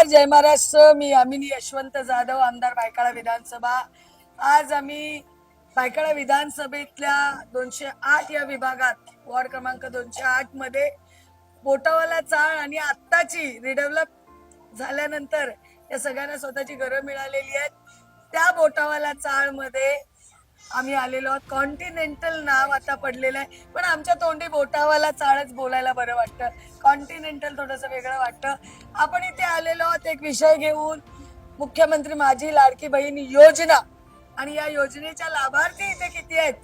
नमस्कार जय महाराष्ट्र मी अमिनी यशवंत जाधव आमदार बायकाळा विधानसभा. आज आम्ही बायकाळा विधानसभेतल्या दोनशे आठ या विभागात वॉर्ड क्रमांक दोनशे आठमध्ये बोटावाला चाळ आणि आत्ताची रिडेव्हलप झाल्यानंतर या सगळ्यांना स्वतःची घरं मिळालेली आहेत. त्या बोटावाला चाळमध्ये आम्ही आलेलो आहोत. कॉन्टिनेंटल नाव आता पडलेलं आहे. पण आमच्या तोंडी बोटावाला चाळच बोलायला बरं वाटतं. कॉन्टिनेंटल थोडंसं वेगळं वाटतं. आपण इथे आलेलो आहोत एक विषय घेऊन. मुख्यमंत्री माझी लाडकी बहीण योजना. आणि या योजनेच्या लाभार्थी इथे किती आहेत?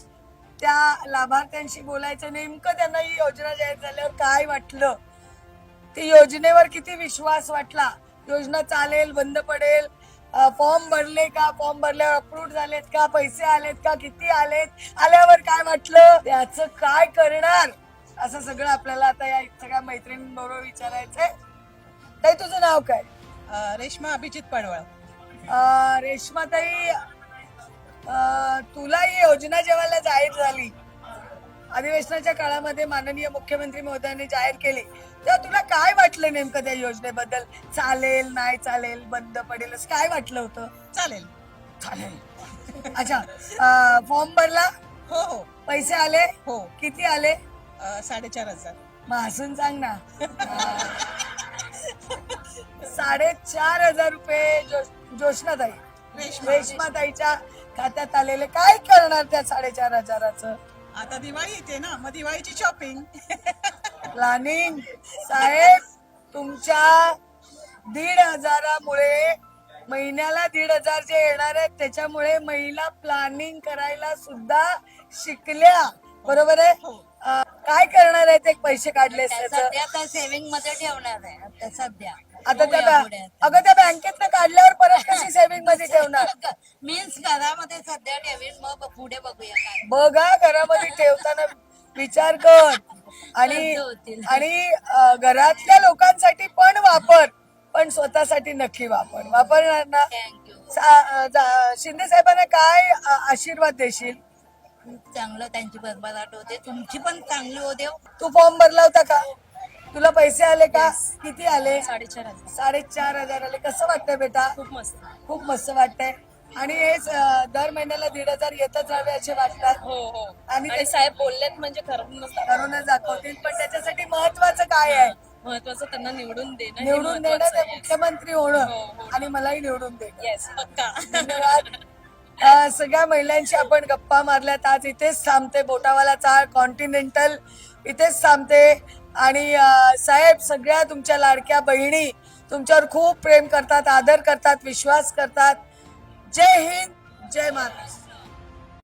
त्या लाभार्थ्यांशी बोलायचं नेमकं त्यांना ही योजना जाहीर झाल्यावर काय वाटलं? ती योजनेवर किती विश्वास वाटला? योजना चालेल बंद पडेल? फॉर्म भरले का? फॉर्म भरल्यावर अप्रूव्ह झालेत का? पैसे आलेत का? किती आलेत? आल्यावर काय वाटलं? त्याचं काय करणार? असं सगळं आपल्याला आता या सगळ्या मैत्रिणींबरोबर विचारायचंय. ताई तुझं नाव काय? अ, रेश्मा अभिजित पडवळ. अं, रेश्माताई अं, तुला ही योजना जेव्हा जाहीर झाली. अधिवेशनाच्या काळामध्ये माननीय मुख्यमंत्री महोदयांनी जाहीर केली. तेव्हा तुला काय वाटलं नेमकं त्या योजनेबद्दल? चालेल नाही चालेल बंद पडेल असं काय वाटलं होतं? चालेल. चालेल. अच्छा फॉर्म भरला? हो हो. पैसे आले? हो. किती आले? अ, साडेचार हजार. मग हसून सांग ना. साडेचार हजार रुपये जो- जोशनाताई रेश्मा. रेशमाताईच्या खात्यात आलेले. काय करणार त्या साडेचार हजाराचं? आता दिवाळी येते ना मग दिवाळीची शॉपिंग प्लॅनिंग. साहेब तुमच्या दीड हजारामुळे महिन्याला दीड हजार जे येणार आहेत त्याच्यामुळे महिला प्लॅनिंग करायला सुद्धा शिकल्या. बरोबर आहे? हो. काय करणार आहेत? एक पैसे काढले सध्या तर सेव्हिंगमध्ये ठेवणार आहे. आता सध्या. आता त्या बॅ-. अगं त्या बँकेत काढल्यावर परत कशी सेव्हिंगमध्ये ठेवणार? मीन्स घरामध्ये सध्या ठेवीन मग पुढे बघूया काय. बघा घरामध्ये ठेवताना विचार कर. आणि खर्च होतील. आणि अ, घरातल्या लोकांसाठी पण वापर पण स्वतःसाठी नक्की वापर. वापरणार ना? थँक्यू सा- अ, जा- शिंदे साहेबांना काय अ, आशीर्वाद देशील? खूप चांगलं त्यांची भरभराट होते. तुमची पण चांगली हो देव. तू फॉर्म भरला होता का? तुला पैसे आले का? किती आले? साडेचार हजार. साडेचार हजार आले. कसं वाटतंय बेटा? खूप मस्त. खूप मस्त वाटतंय. आणि हे दर महिन्याला दीड हजार येतच राहावे असे वाटतात. हो हो. आणि आणि साहेब बोललेत म्हणजे खरंच करूनच दाखवतील. पण त्याच्यासाठी महत्वाचं काय आहे? महत्वाचं त्यांना निवडून देणं हे निवडून देणं महत्वाचं ते आहे. मुख्यमंत्री हो, होणं. हो. आणि मलाही निवडून देणं. येस पक्का. धन्यवाद. सगळ्या महिलांशी आपण गप्पा मारल्यात. आज इथेच थांबते बोटावाला चाळ कॉन्टिनेंटल इथेच थांबते. आणि साहेब सगळ्या तुमच्या लाडक्या बहिणी तुमच्यावर खूप प्रेम करतात आदर करतात विश्वास करतात. जय हिंद जय महाराष्ट्र.